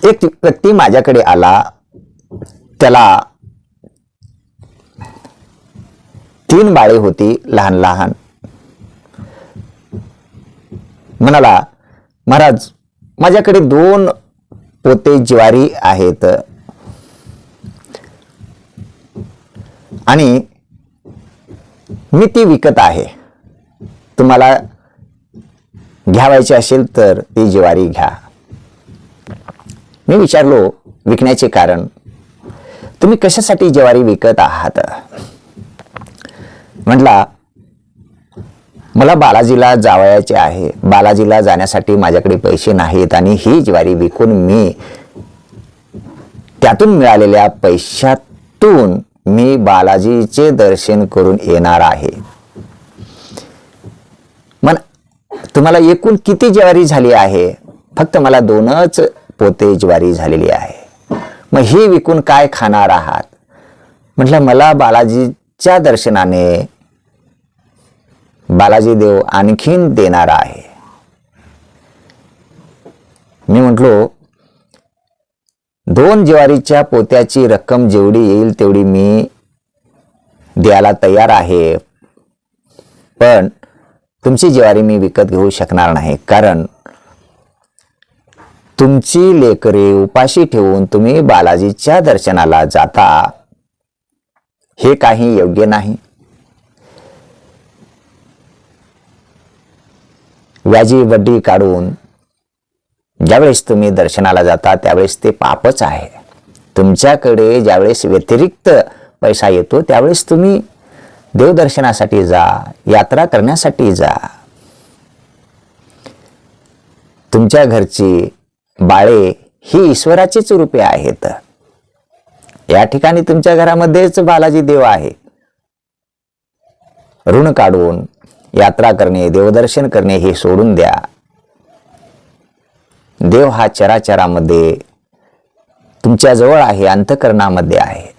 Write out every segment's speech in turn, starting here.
एक व्यक्ती माझ्याकडे आला त्याला तीन बाळे होती लहान लहान. म्हणाला महाराज माझ्याकडे दोन पोते ज्वारी आहेत. आणि मी ती विकत आहे. तुम्हाला घ्यावायची असेल तर ती ज्वारी घ्या. मी विचारलो विकण्याचे कारण. तुम्ही कशासाठी ज्वारी विकत आहात? म्हटला मला बालाजीला जावयाचे आहे. बालाजीला जाण्यासाठी माझ्याकडे पैसे नाहीत आणि ही ज्वारी विकून मी त्यातून मिळालेल्या पैशातून मी बालाजीचे दर्शन करून येणार आहे. मन तुम्हाला एकूण किती ज्वारी झाली आहे? फक्त मला दोनच पोते ज्वारी झालेली आहे. मग ही विकून काय खाणार आहात? म्हटलं मला बालाजीच्या दर्शनाने बालाजी देव आणखीन देणार आहे. मी म्हटलो दोन ज्वारीच्या पोत्याची रक्कम जेवढी येईल तेवढी मी द्यायला तयार आहे. पण तुमची ज्वारी मी विकत घेऊ शकणार नाही. कारण तुमची लेकरे उपाशी ठेवून तुम्ही बालाजीच्या दर्शनाला जाता. हे काही योग्य नाही. व्याजी वड्डी काढून ज्यावेळेस तुम्ही दर्शनाला जाता त्यावेळेस ते पापच आहे. तुमच्याकडे ज्यावेळेस व्यतिरिक्त पैसा येतो त्यावेळेस तुम्ही देवदर्शनासाठी जा यात्रा करण्यासाठी जा. तुमच्या घरची बाळे ही ईश्वराचीच रूपे आहेत. या ठिकाणी तुमच्या घरामध्येच बालाजी देव आहे. ऋण काढून यात्रा करणे देवदर्शन करणे हे सोडून द्या. देव हा चराचरामध्ये तुमच्या जवळ आहे अंतकरणामध्ये आहे.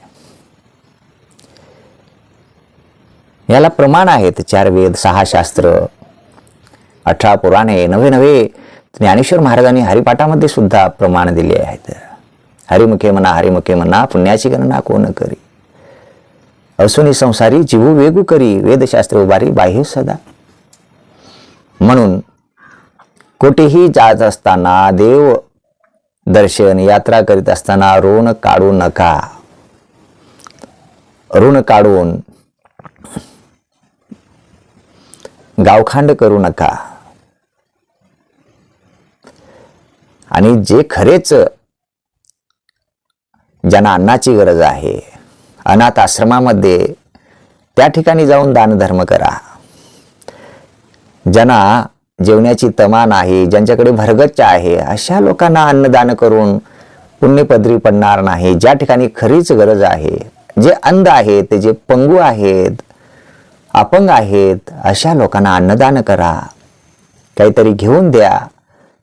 याला प्रमाण आहेत चार वेद सहा शास्त्र अठरा पुराणे नवे नवे ज्ञानेश्वर महाराजांनी हरिपाठामध्ये सुद्धा प्रमाण दिले आहेत. हरिमुखे म्हणा हरिमुखे म्हणा पुण्याची गणना कोण करी? असुनी संसारी जीवू वेगू करी वेदशास्त्र उभारी बाह्य सदा. म्हणून कुठेही जात असताना देव दर्शन यात्रा करीत असताना ऋण काढू नका. ऋण काढून गावखांड करू नका. आणि जे खरेच ज्यांना अन्नाची गरज आहे अनाथ आश्रमामध्ये त्या ठिकाणी जाऊन दानधर्म करा. ज्यांना जेवण्याची तमा नाही ज्यांच्याकडे भरगच्च आहे अशा लोकांना अन्नदान करून पुण्यपदरी पडणार नाही. ज्या ठिकाणी खरीच गरज आहे जे अंध आहेत जे पंगू आहेत अपंग आहेत अशा लोकांना अन्नदान करा. काहीतरी घेऊन द्या.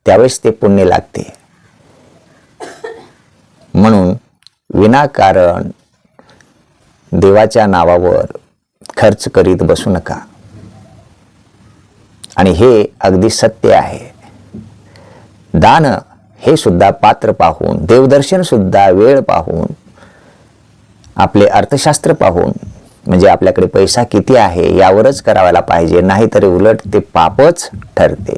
त्यावेळेस ते पुण्य लागते. म्हणून विनाकारण देवाच्या नावावर खर्च करीत बसू नका. आणि हे अगदी सत्य आहे. दान हे सुद्धा पात्र पाहून देवदर्शन सुद्धा वेळ पाहून आपले अर्थशास्त्र पाहून म्हणजे आपल्याकडे पैसा किती आहे यावरच करावायला पाहिजे नाहीतरी उलट ते पापच ठरते.